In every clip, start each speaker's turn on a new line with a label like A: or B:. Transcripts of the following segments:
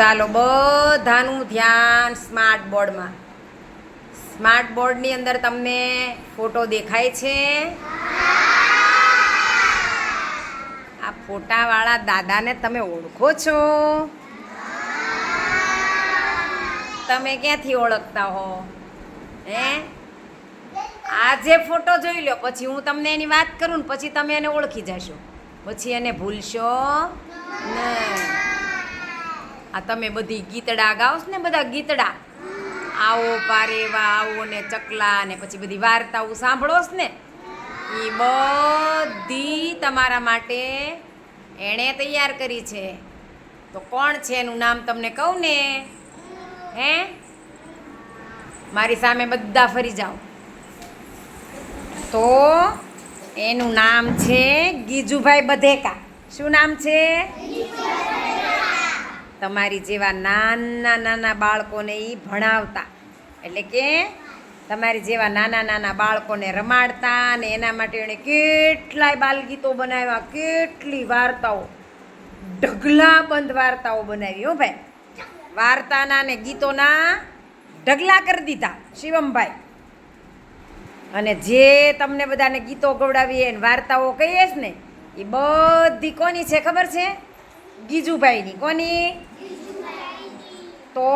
A: ચાલો બધાનું ધ્યાન સ્માર્ટ બોર્ડમાં સ્માર્ટ બોર્ડની અંદર તમને ફોટો દેખાય છે. આ ફોટાવાળા દાદાને તમે ઓળખો છો. તમે ક્યાંથી ઓળખતા હો? હે? આ જે ફોટો જોઈ લો, પછી હું તમને એની વાત કરું ને પછી તમે એને ઓળખી જશો. પછી એને ભૂલશો નહીં. આ તમે બધી ગીતડા ગાવશ ને બધા ગીતડા? આવો પારેવા, આવો ને ચકલા ને પછી બધી વાર્તાઓ સાંભળો ને? એ બધી તમારા માટે એણે તૈયાર કરી છે. તો કોણ છે એનું નામ તમને કહું ને? હે? મારી સામે બધા ફરી જાઓ. તો એનું નામ છે ગીજુભાઈ બધેકા. શું નામ છે? તમારી જેવા નાના નાના બાળકોને એ ભણાવતા. એટલે કે તમારી જેવા નાના નાના બાળકોને રમાડતા અને એના માટે એણે કેટલાય બાલગીતો બનાવ્યા, કેટલી વાર્તાઓ. ઢગલા બંધ વાર્તાઓ બનાવી હો ભાઈ. વાર્તાના ને ગીતોના ઢગલા કરી દીધા શિવમભાઈ. અને જે તમને બધાને ગીતો ગવડાવીએ વાર્તાઓ કહીએ છે ને, એ બધી કોની છે ખબર છે? ગીજુભાઈની. કોની? તો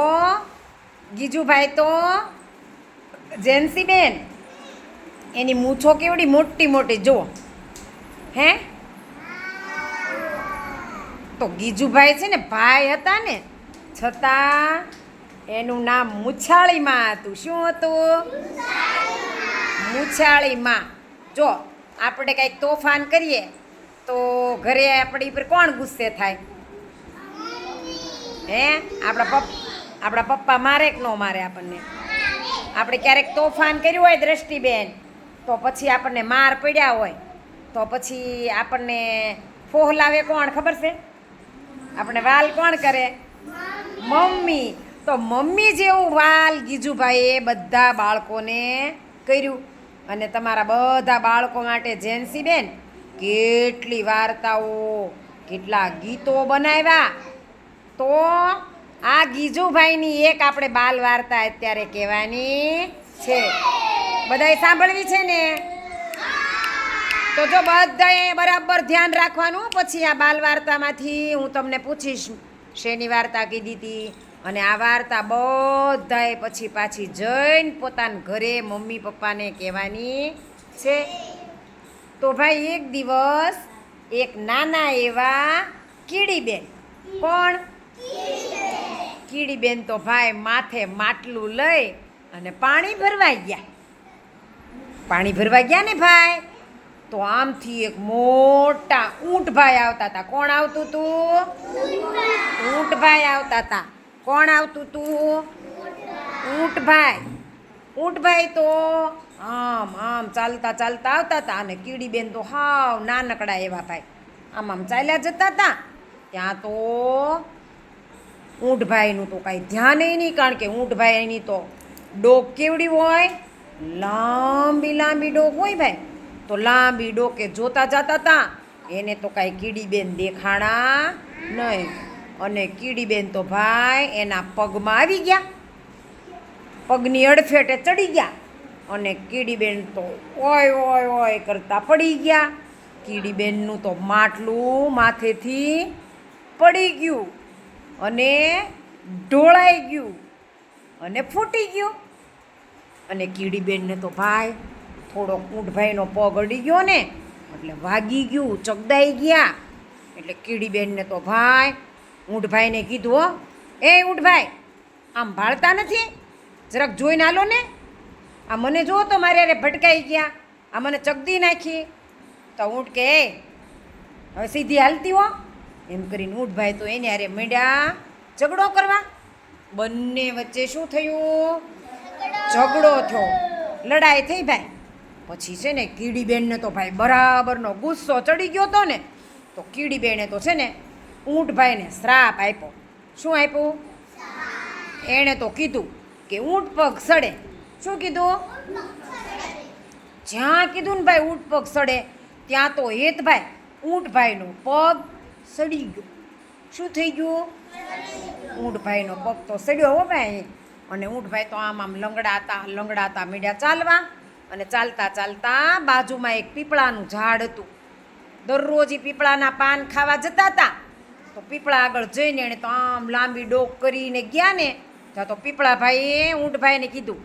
A: ગીજુભાઈ તો જેન્સીબેન. એની મૂછો કેવડી મોટી મોટી, જુઓ. હે? તો ગીજુભાઈ છે ને, ભાઈ હતા ને, છતાં એનું નામ મુછાળીમાં હતું. શું હતું? મુછાળીમાં. જો, આપણે કંઈક તોફાન કરીએ, તો ઘરે આપણી પર કોણ ગુસ્સે થાય? હે? આપણા પપ્પા આપણા પપ્પા મારે કે ન મારે આપણને? આપણે ક્યારેક તોફાન કર્યું હોય દ્રષ્ટિબેન, તો પછી આપણને માર પડ્યા હોય. તો પછી આપણને ફોહલાવે કોણ, ખબર છે? આપણે વાલ કોણ કરે? મમ્મી. તો મમ્મી જેવું વાલ ગીજુભાઈએ બધા બાળકોને કર્યું. અને તમારા બધા બાળકો માટે જેન્સી બેન, કેટલી વાર્તાઓ, કેટલા ગીતો બનાવ્યા. તો આ ગીજુભાઈની એક આપણે બાલ વાર્તા અત્યારે કહેવાની છે. બધાએ સાંભળવી છે ને? તો જો બધાએ બરાબર ધ્યાન રાખવાનું, પછી આ બાલ વાર્તામાંથી હું તમને પૂછીશ, શેની વાર્તા કીધી હતી અને આ વાર્તા બધાએ પછી પાછી જઈને પોતાના ઘરે મમ્મી પપ્પાને કહેવાની છે. તો ભાઈ, એક દિવસ એક નાના એવા કીડીબેન કોણ કીડીબેન તો ભાઈ માથે માટલું લઈ અને પાણી ભરવા ગયા. પાણી ભરવા ગયા ને ભાઈ? તો આમથી એક મોટા ઊંટભાઈ આવતા હતા. કોણ આવતું તું? ઊંટભાઈ આવતા હતા. કોણ આવતું તું? ઊંટભાઈ ઊંટભાઈ તો આમ આમ ચાલતા ચાલતા આવતા હતા અને કીડીબેન તો હાવ નાનકડા એવા ભાઈ. આમ આમ ચાલ્યા જતા હતા. ત્યાં તો ઊંટભાઈનું તો કાંઈ ધ્યાન નહીં, કારણ કે ઊંટભાઈની તો ડોક કેવડી હોય? લાંબી લાંબી ડોક હોય ભાઈ. તો લાંબી ડોકે જોતા જતા હતા એને તો કાંઈ કીડીબેન દેખાણા નહીં. અને કીડીબેન તો ભાઈ એના પગમાં આવી ગયા. પગની અડફેટે ચડી ગયા. અને કીડીબેન તો ઓય ઓય ઓય કરતા પડી ગયા. કીડીબેનનું તો માટલું માથેથી પડી ગયું. અને ઢોળાઈ ગયું અને ફૂટી ગયું. અને કીડીબેનને તો ભાઈ થોડોક ઊંટભાઈનો પગ અડી ગયો ને, એટલે વાગી ગયું, ચગદાઈ ગયા. એટલે કીડીબેનને તો ભાઈ ઊંટભાઈને કીધું, હો, એ ઊંટભાઈ, આમ ભાળતા નથી? જરાક જોઈને આલો ને. આ મને જો તો મારે અરે ભટકાઈ ગયા. આ મને ચગદી નાખી. તો ઊંટ કે, હવે સીધી હાલતી હો. એમ કરીને ઊંટભાઈ તો એને અરે મેળ્યા ઝઘડો કરવા? બંને વચ્ચે શું થયું? ઝઘડો થયો. લડાઈ થઈ ભાઈ. પછી છે ને કીડીબેનને તો ભાઈ બરાબરનો ગુસ્સો ચડી ગયો હતો ને, તો કીડીબેને તો છે ને ઊંટભાઈને શ્રાપ આપ્યો. શું આપ્યું? એણે તો કીધું કે ઊંટ પગ સડે. શું કીધું? જ્યાં કીધું ને ભાઈ ઊંટ પગ સડે, ત્યાં તો હેતભાઈ ઊંટભાઈનો પગ સડી ગયો. શું થઈ ગયું? ઊંટભાઈનો પગ તો સડ્યો હો ભાઈ. અને ઊંટભાઈ તો આમ આમ લંગડાતા લંગડાતા મીડ્યા ચાલવા અને ચાલતા ચાલતા બાજુમાં એક પીપળાનું ઝાડ હતું. દરરોજ એ પીપળાના પાન ખાવા જતા હતા તો પીપળા આગળ જઈને એણે તો આમ લાંબી ડોક કરીને ગયા ને, ત્યાં તો પીપળાભાઈએ ઊંટભાઈને કીધું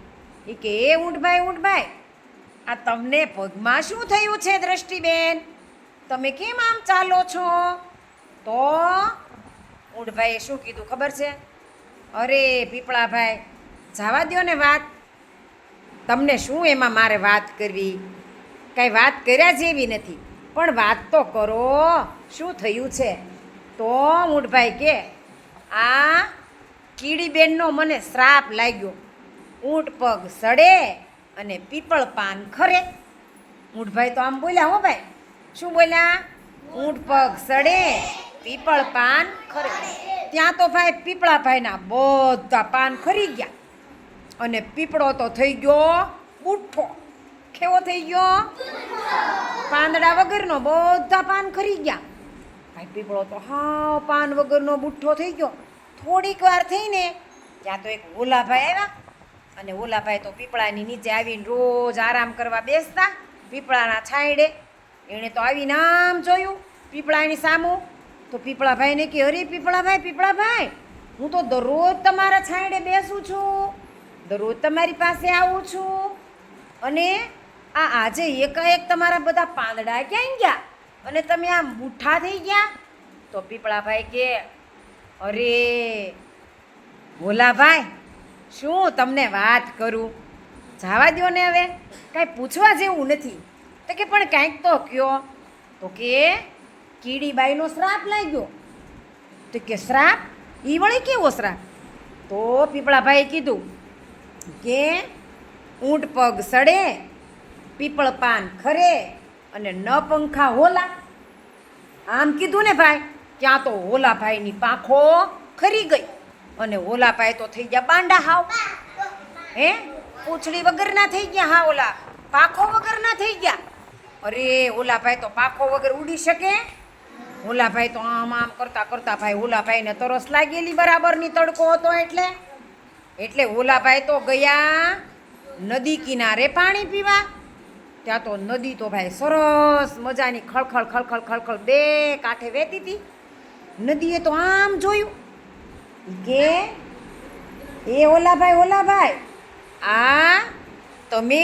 A: એ કે, એ ઊંટભાઈ ઊંટભાઈ, આ તમને પગમાં શું થયું છે દ્રષ્ટિબેન? તમે કેમ આમ ચાલો છો? તો ઊંઢભાઈએ શું કીધું ખબર છે? અરે પીપળાભાઈ, જવા દો ને વાત. તમને શું એમાં મારે વાત કરવી? કાંઈ વાત કર્યા જેવી નથી. પણ વાત તો કરો, શું થયું છે? તો ઊંઢભાઈ કે, આ કીડીબેનનો મને શ્રાપ લાગ્યો. ઊંટ પગ સડે અને પીપળ પાન ખરે. ઊંટભાઈ તો આમ બોલ્યા હો ભાઈ. શું બોલ્યા? ઊંટ પગ સડે પીપળ પાન ખરે. ત્યાં તો ભાઈ પીપળા ભાઈના બધા પાન ખરી ગયા. અને પીપળો તો થઈ ગયો બુઠ્ઠો કેવો થઈ ગયો? પાંદડા વગરનો બધા પાન ખરી ગયા. ભાઈ પીપળો તો હા પાન વગરનો બુઠ્ઠો થઈ ગયો. થોડીક વાર થઈને ત્યાં તો એક ઓલાભાઈ આવ્યા. અને ઓલાભાઈ તો પીપળાની નીચે આવીને રોજ આરામ કરવા બેસતા. પીપળાના છાંયડે. એણે તો આવીને આમ જોયું. પીપળાની સામું તો પીપળાભાઈને કે, અરે પીપળાભાઈ પીપળાભાઈ, હું તો દરરોજ તમારા છાંયડે બેસું છું. દરરોજ તમારી પાસે આવું છું. અને આ આજે એકાએક તમારા બધા પાંદડા ક્યાં ગયા? અને તમે આ મૂઠા થઈ ગયા? તો પીપળાભાઈ કે, અરે, ભોલાભાઈ, શું તમને વાત કરું? જવા દો ને હવે. કાંઈ પૂછવા જેવું નથી. તો કે, પણ કાંઈક તો કયો. તો કે કીડીબાઈનો શ્રાપ લાગ્યો. તો કે શ્રાપ? એ વળી કેવો શ્રાપ? તો પીપળાભાઈએ કીધું કે ઊંટ પગ સડે, પીપળ પાન ખરે અને ન પંખા હોલા. આમ કીધું ને ભાઈ, ત્યાં તો હોલાભાઈની પાંખો ખરી ગઈ અને હોલાભાઈ તો થઈ ગયા બાંડા હાવ. હે? પૂંછડી વગરના થઈ ગયા હા ઓલા. પાંખો વગરના થઈ ગયા. અરે ઓલાભાઈ તો પાંખો વગર ઉડી શકે? ઓલાભાઈ તો આમ આમ કરતા કરતા ભાઈ ઓલાભાઈને તરસ લાગેલી બરાબરની તડકો હતો એટલે? એટલે ઓલાભાઈ તો ગયા નદી કિનારે પાણી પીવા. ત્યાં તો નદી તો ભાઈ સરસ મજાની ખળખળ ખળખળ ખળખળ બે કાંઠે વહેતી હતી. નદીએ તો આમ જોયું. કે, એ ઓલાભાઈ ઓલાભાઈ, આ તમે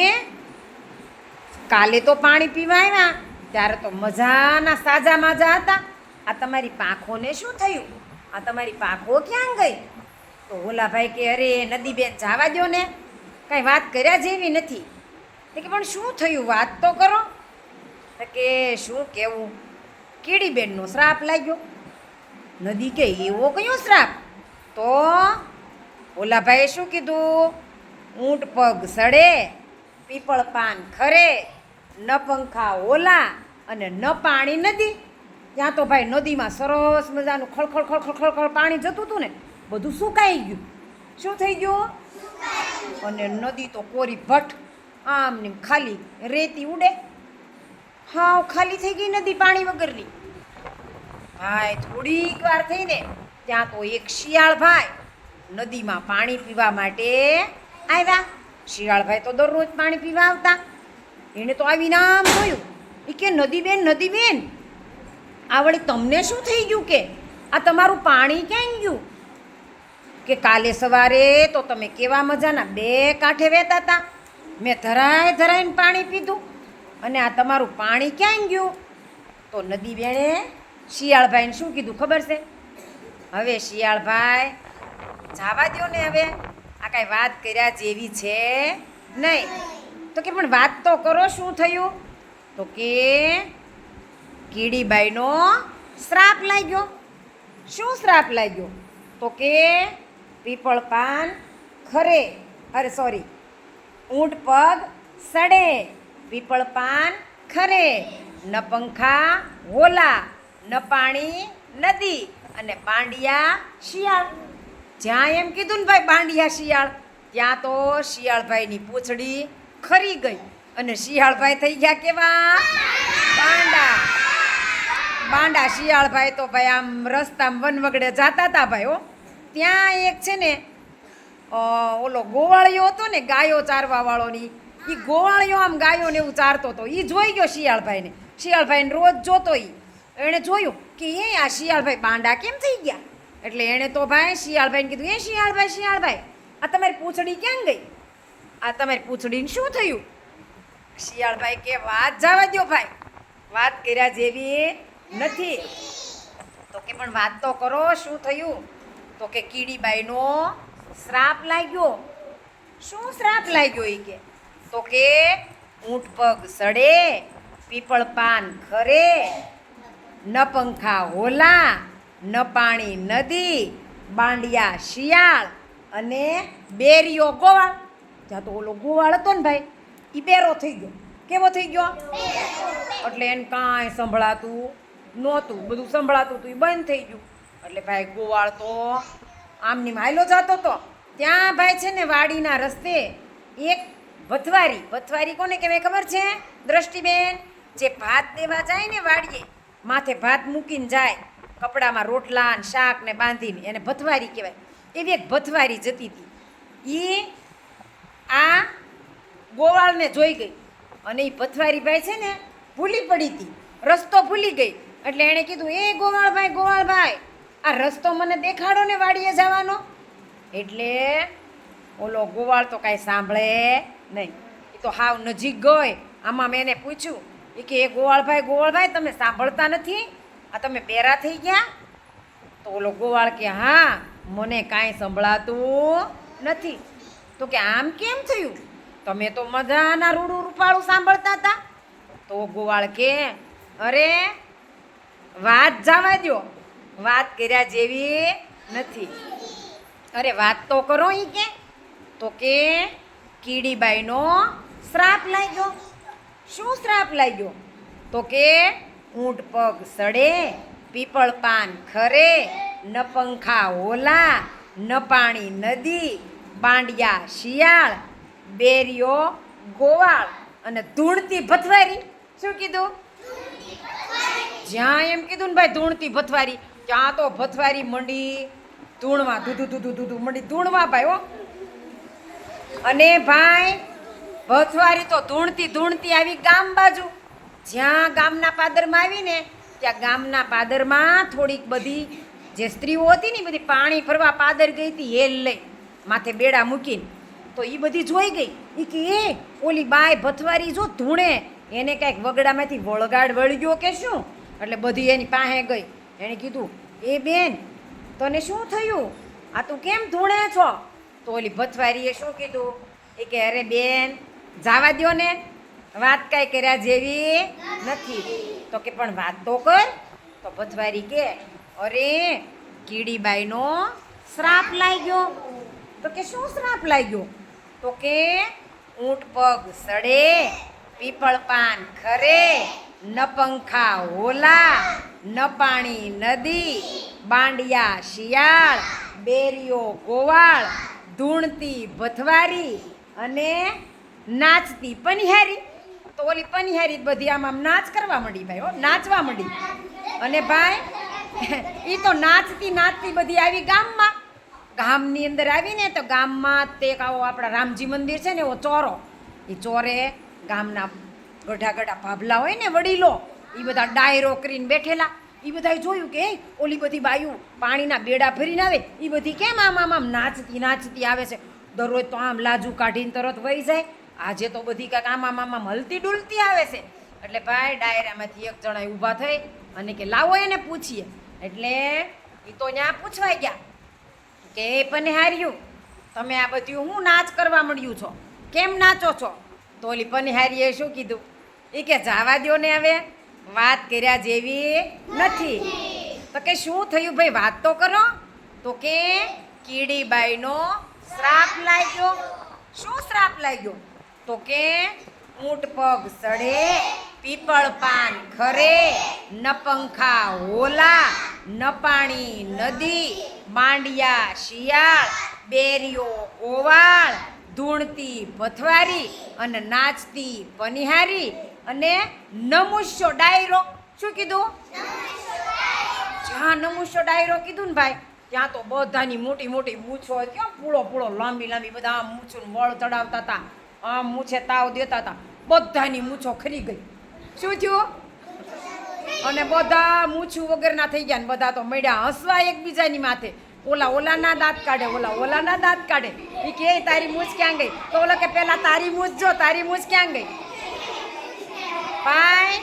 A: કાલે તો પાણી પીવા આવ્યા. ત્યારે તો મજાના સાજા માજા હતા. આ તમારી પાંખોને શું થયું? આ તમારી પાંખો ક્યાં ગઈ? તો ઓલાભાઈ કે, અરે, નદીબેન, જવા દો ને. કાંઈ વાત કર્યા જેવી નથી. કે, પણ શું થયું? વાત તો કરો. કે, શું કહેવું કીડીબેનનો શ્રાપ લાગ્યો. નદી કે, એવો કયો શ્રાપ? તો ઓલાભાઈએ શું કીધું? ઊંટ પગ સડે પીપળ પાન ખરે, ન પંખા ઓલા અને ન પાણી નદી ત્યાં તો ભાઈ નદીમાં સરસ મજાનું ખળખળ ખળખળ ખળખળ પાણી જતું હતું ને, બધું સુકાઈ ગયું. શું થઈ ગયું? અને નદી તો કોરી ભટ્ટ આમ ને ખાલી રેતી ઉડે. હાવ ખાલી થઈ ગઈ નદી પાણી વગરની. ભાઈ થોડીક વાર થઈને ત્યાં તો એક શિયાળ ભાઈ નદીમાં પાણી પીવા માટે આવ્યા. શિયાળભાઈ તો દરરોજ પાણી પીવા આવતા. એણે તો આવીને આમ જોયું. એ કે, નદીબેન નદીબેન આ વળી તમને શું થઈ ગયું કે? આ તમારું પાણી ક્યાં ગયું? કે કાલે સવારે તો તમે કેવા મજાના, બે કાંઠે વહેતા હતા મેં ધરાય ધરાઈને પાણી પીધું અને આ તમારું પાણી ક્યાં ગયું? તો નદીબેણે શિયાળભાઈને શું કીધું ખબર છે? હવે શિયાળભાઈ, જાવા દો ને હવે. આ કાંઈ વાત કર્યા જેવી છે નહીં. તો કે, પણ વાત તો કરો, શું થયું? તો કે કીડીબાઈનો શ્રાપ લાગ્યો. શું શ્રાપ લાગ્યો? તો કે પીપળ પાન ખરે. અરે સોરી ઊંટ પગ સડે. પીપળ પાન ખરે. ન પંખા હોલા, ન પાણી નદી અને પાંડિયા શિયાળ. જ્યાં એમ કીધું ને ભાઈ, પાંડિયા શિયાળ, ત્યાં તો શિયાળભાઈની પૂંછડી ખરી ગઈ. અને શિયાળભાઈ થઈ ગયા કેવા? બાંડા બાંડા શિયાળભાઈ તો ભાઈ આમ રસ્તામાં વનવગડે જાતા હતા ભાઈ, હો. ત્યાં એક છે ને ઓલો ગોવાળિયો હતો ને, ગાયો ચારવા વાળોની એ ગોવાળિયો આમ ગાયોને એવું ચારતો હતો એ જોઈ ગયો શિયાળભાઈને. શિયાળભાઈને રોજ જોતો એ એણે જોયું કે એ આ શિયાળભાઈ બાંડા કેમ થઈ ગયા? એટલે એણે તો ભાઈ શિયાળભાઈને કીધું, એ શિયાળભાઈ શિયાળભાઈ, આ તમારી પૂંછડી ક્યાં ગઈ? આ તમારી પૂંછડીને શું થયું? શિયાળભાઈ કે, વાત જવા દ્યો ભાઈ. વાત કર્યા જેવી નથી. તો કે, પણ વાત તો કરો, શું થયું? તો કે, કીડીબાઈનો શ્રાપ લાગ્યો. શું શ્રાપ લાગ્યો? એ કે. તો કે, ઊંટ પગ સડે, પીપળ પાન ખરે, ન પંખા હોલા, ન પાણી નદી, બાંડિયા શિયાળ અને બેરીઓ ગોવાળ. ત્યાં તો ઓલો ગોવાળ હતો ને ભાઈ એ પહેરો થઈ ગયો. કેવો થઈ ગયો? એટલે એને કાંઈ સંભળાતું નહોતું. બધું સંભળાતું હતું એ બંધ થઈ ગયું. એટલે ભાઈ ગોવાળ તો આમની માયલો જતો હતો ત્યાં ભાઈ છે ને વાડીના રસ્તે એક વથવારી ભથવારી કોને કહેવાય ખબર છે? દ્રષ્ટિબેન, જે ભાત દેવા જાય ને વાડીએ, માથે ભાત મૂકીને જાય, કપડામાં રોટલા ને શાક ને બાંધીને, એને ભથવારી કહેવાય. એવી એક ભથવારી જતી હતી. એ આ ગોવાળને જોઈ ગઈ. અને એ પથવારીભાઈ છે ને ભૂલી પડી હતી. રસ્તો ભૂલી ગઈ. એટલે એણે કીધું, એ ગોવાળભાઈ ગોવાળભાઈ, આ રસ્તો મને દેખાડો ને વાડીએ જવાનો. એટલે ઓલો ગોવાળ તો કાંઈ સાંભળે નહીં. એ તો હાવ નજીક ગઈ આમાં મેં એને પૂછ્યું એ કે, એ ગોવાળભાઈ ગોવાળભાઈ, તમે સાંભળતા નથી? આ તમે પેરા થઈ ગયા? તો ઓલો ગોવાળ કે, હા, મને કાંઈ સંભળાતું નથી. તો કે, આમ કેમ થયું? તમે તો મજાના રૂડું રૂપાળું સાંભળતા હતા. તો ગોવાળ કે, અરે, વાત જવા દ્યો. વાત કર્યા જેવી નથી. અરે, વાત તો કરો ઈ કે. તો કે, કીડીબાઈનો શ્રાપ લાગ્યો. શું શ્રાપ લાગ્યો? તો કે, ઊંટ પગ સડે, પીપળ પાન ખરે, ન પંખા ઓલા, ન પાણી નદી, બાંડિયા શિયાળ બેરીઓ, ગોવાળ અને ધૂણતી ભથવારી. શું કીધું? જ્યાં એમ કીધું ને ભાઈ, ધૂણતી ભથવારી. ત્યાં તો ભથવારી મંડી ધૂણવા, ધૂધું ધૂધું ધૂધું, મંડી ધૂણવા ભાઈ, હો. અને ભાઈ, ભથવારી તો ધૂણતી ધૂણતી આવી ગામ બાજુ. જ્યાં ગામના પાદરમાં આવીને, ત્યાં ગામના પાદરમાં થોડીક બધી જે સ્ત્રીઓ હતી ને બધી પાણી ફરવા પાદર ગઈ હતી હેલ લઈ માથે બેડા મૂકીને. તો એ બધી જોઈ ગઈ. એ કે, એ, ઓલી બાય ભથવારી જો ધૂણે. એને કાંઈક વગડામાંથી વળગાડ વળગ્યો કે શું? એટલે બધી એની પાસે ગઈ. એણે કીધું, એ બેન, તને શું થયું? આ તું કેમ ધૂણે છો? તો ઓલી ભથવારીએ શું કીધું? એ કે, અરે બેન, જાવા દ્યો ને. વાત કાંઈ કર્યા જેવી નથી. તો કે, પણ વાત તો કર. તો ભથવારી કે, અરે, કીડીબાઈનો શ્રાપ લાગ્યો. તો કે, શું શ્રાપ લાગ્યો? તો કે ઊંટ પગ સડે, પીપળ પાન ખરે, ન પંખા હોલા, ન પાણી નદી, બાંડિયા શિયાળ, બેરીઓ ગોવાળ, ધૂણતી ભથવારી અને નાચતી પનિહારી. તો ઓલી પનિહારી બધી આમ આમ નાચ કરવા માંડી ભાઈ હો, નાચવા માંડી. અને ભાઈ એ તો નાચતી નાચતી બધી આવી ગામમાં ગામની અંદર આવીને તો ગામમાં તે આવો આપણા રામજી મંદિર છે ને એવો ચોરો. એ ચોરે ગામના ગઢા ગઢા ભાભલા હોય ને વડીલો એ બધા ડાયરો કરીને બેઠેલા. એ બધાએ જોયું કે "એ, ઓલી બધી બાયું પાણીના બેડા ભરીને આવે. એ બધી કેમ આમ આમ આમ નાચતી નાચતી આવે છે? દરરોજ તો આમ લાજુ કાઢીને તરત વહી જાય. આજે તો બધી કાંઈક આમ આમ આમ હલતી ડુલતી આવે છે. એટલે ભાઈ ડાયરામાંથી એક જણા ઊભા થઈ અને કે લાવો એને પૂછીએ. એટલે એ તો ત્યાં પૂછવાઈ ગયા. કે પણ હાર્યું તમે આ બધું હું નાચ કરવા મળ્યું છો? કેમ નાચો છો? તો ઓલી પનિહારીએ શું કીધું? એ કે જાવા દ્યો ને હવે, વાત કર્યા જેવી નથી. તો કે શું થયું ભાઈ, વાત તો કરો. તો કે કીડીબાઈનો શ્રાપ લાગ્યો. શું શ્રાપ લાગ્યો? તો કે ઊંટ પગ સડે, પીપળ પાન ખરે ન પંખા હોલા, ન પાણી નદી માંડિયા, શિયાળ, બેરીઓ, ઓવાળ, ધૂણતી, ભથવારી અને નાચતી, પનિહારી અને નમુસ્યો ડાયરો. શું કીધું? જ્યાં નમુસ્યો ડાયરો કીધું ને ભાઈ, ત્યાં તો બધાની મોટી મોટી મૂછો હોય. કેમ પૂળો પૂળો લાંબી લાંબી બધા આમ મૂછું વળ ચડાવતા હતા, આમ મૂછે તાવ દેતા હતા. બધાની મૂછો ખરી ગઈ. શું થયું? અને બધા મૂછું વગરના થઈ ગયા ને બધા તો મળ્યા. હસવા એકબીજાની માથે. ઓલા ઓલાના દાંત કાઢે, ઓલા ઓલાના દાંત કાઢે. એ કે તારી મૂછ ક્યાં ગઈ? તો ઓલો કે, પેલા તારી મૂછ જો, તારી મૂછ ક્યાં ગઈ? પાય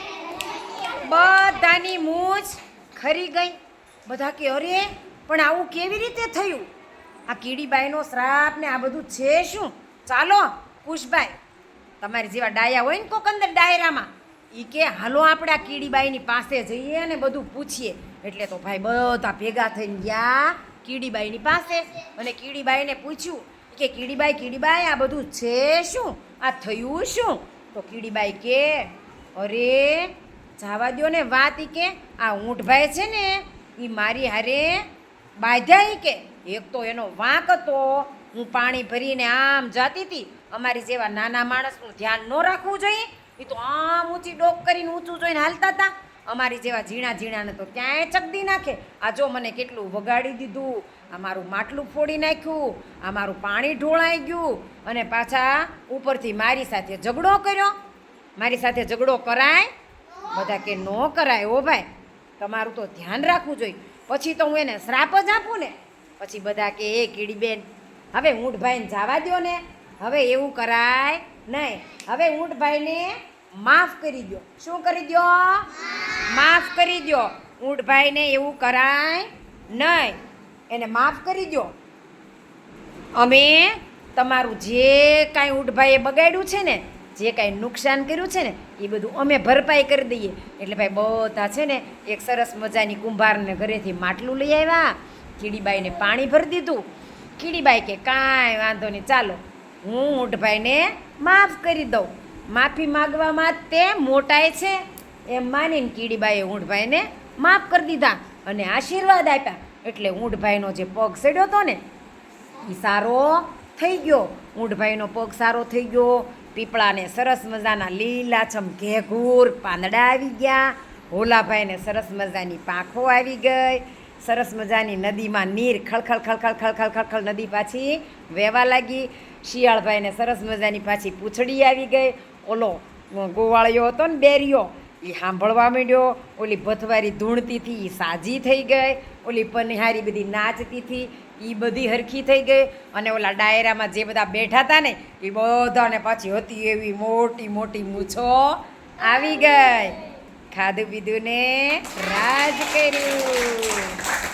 A: બધાની મૂછ ખરી ગઈ. બધા કે, અરે, પણ આવું કેવી રીતે થયું? આ કીડીબાઈનો શ્રાપ ને આ બધું છે શું? ચાલો કુશભાઈ તમારી જેવા ડાયા હોય ને કોક અંદર ડાયરામાં. એ કે, હાલો આપણે આ કીડીબાઈની પાસે જઈએ અને બધું પૂછીએ. એટલે તો ભાઈ બધા ભેગા થઈને ગયા કીડીબાઈની પાસે અને કીડીબાઈને પૂછ્યું કે, કીડીબાઈ કીડીબાઈ, આ બધું છે શું? આ થયું શું? તો કીડીબાઈ કે, અરે, જાવા દ્યો ને વાત ઈ કે, આ ઊંટભાઈ છે ને એ મારી હારે બાંધ્યા ઈ કે. એક તો એનો વાંક હતો, હું પાણી ભરીને આમ જાતી હતી અમારી જેવા નાના માણસનું ધ્યાન ન રાખવું જોઈએ. એ તો આમ ઊંચી ડોક કરીને ઊંચું જોઈને હાલતા હતા અમારી જેવા ઝીણા ઝીણાને તો ક્યાંય ચકદી નાખે. આ જો મને કેટલું વગાડી દીધું. આ મારું માટલું ફોડી નાખ્યું. આ મારું પાણી ઢોળાઈ ગયું. અને પાછા ઉપરથી મારી સાથે ઝઘડો કર્યો. મારી સાથે ઝઘડો કરાય? બધા કે ન કરાય ઓ ભાઈ. તમારું તો ધ્યાન રાખવું જોઈએ. પછી તો હું એને શ્રાપ જ આપું ને. પછી બધા કે, એ કીડીબેન હવે ઊંટભાઈને જવા દો ને. હવે એવું કરાય નહીં. હવે ઊંટભાઈને માફ કરી દો શું કરી દો માફ કરી દો ઊંટભાઈને એવું કરાય નહીં. એને માફ કરી દો અમે તમારું જે કાંઈ ઊંટભાઈએ બગાડ્યું છે ને, જે કાંઈ નુકસાન કર્યું છે ને, એ બધું અમે ભરપાઈ કરી દઈએ. એટલે ભાઈ બધા છે ને એક સરસ મજાની કુંભારને ઘરેથી માટલું લઈ આવ્યા. કીડીબાઈને પાણી ભરી દીધું. કીડીબાઈ કે કાંઈ વાંધો નહીં, ચાલો. હું ઊંટભાઈને માફ કરી દઉં. માફી માગવામાં જ તે મોટાય છે. એમ માનીને કીડીબાઈએ ઊંઢભાઈને માફ કરી દીધા અને આશીર્વાદ આપ્યા. એટલે ઊંઢભાઈનો જે પગ સડ્યો હતો ને એ સારો થઈ ગયો. ઊંઢભાઈનો પગ સારો થઈ ગયો. પીપળાને સરસ મજાના લીલાછમ ઘેઘૂર પાંદડા આવી ગયા. હોલાભાઈને સરસ મજાની પાંખો આવી ગઈ. સરસ મજાની નદીમાં નીર ખળખળ ખળખળ ખળખળ ખળખળ નદી પાછી વહેવા લાગી. શિયાળભાઈને સરસ મજાની પાછી પૂંછડી આવી ગઈ. ઓલો, ગોવાળિયો હતો ને બેરિયો એ સાંભળવા માંડ્યો, ઓલી ભથવારી ધૂણતીથી એ સાજી થઈ ગઈ, ઓલી પનિહારી બધી નાચતીથી એ બધી હરખી થઈ ગઈ, અને ઓલા ડાયરામાં જે બધા બેઠા હતા ને એ બધાને પાછી હતી એવી મોટી મોટી મૂછો આવી ગઈ. ખાધું પીધું ને રાજ કર્યું.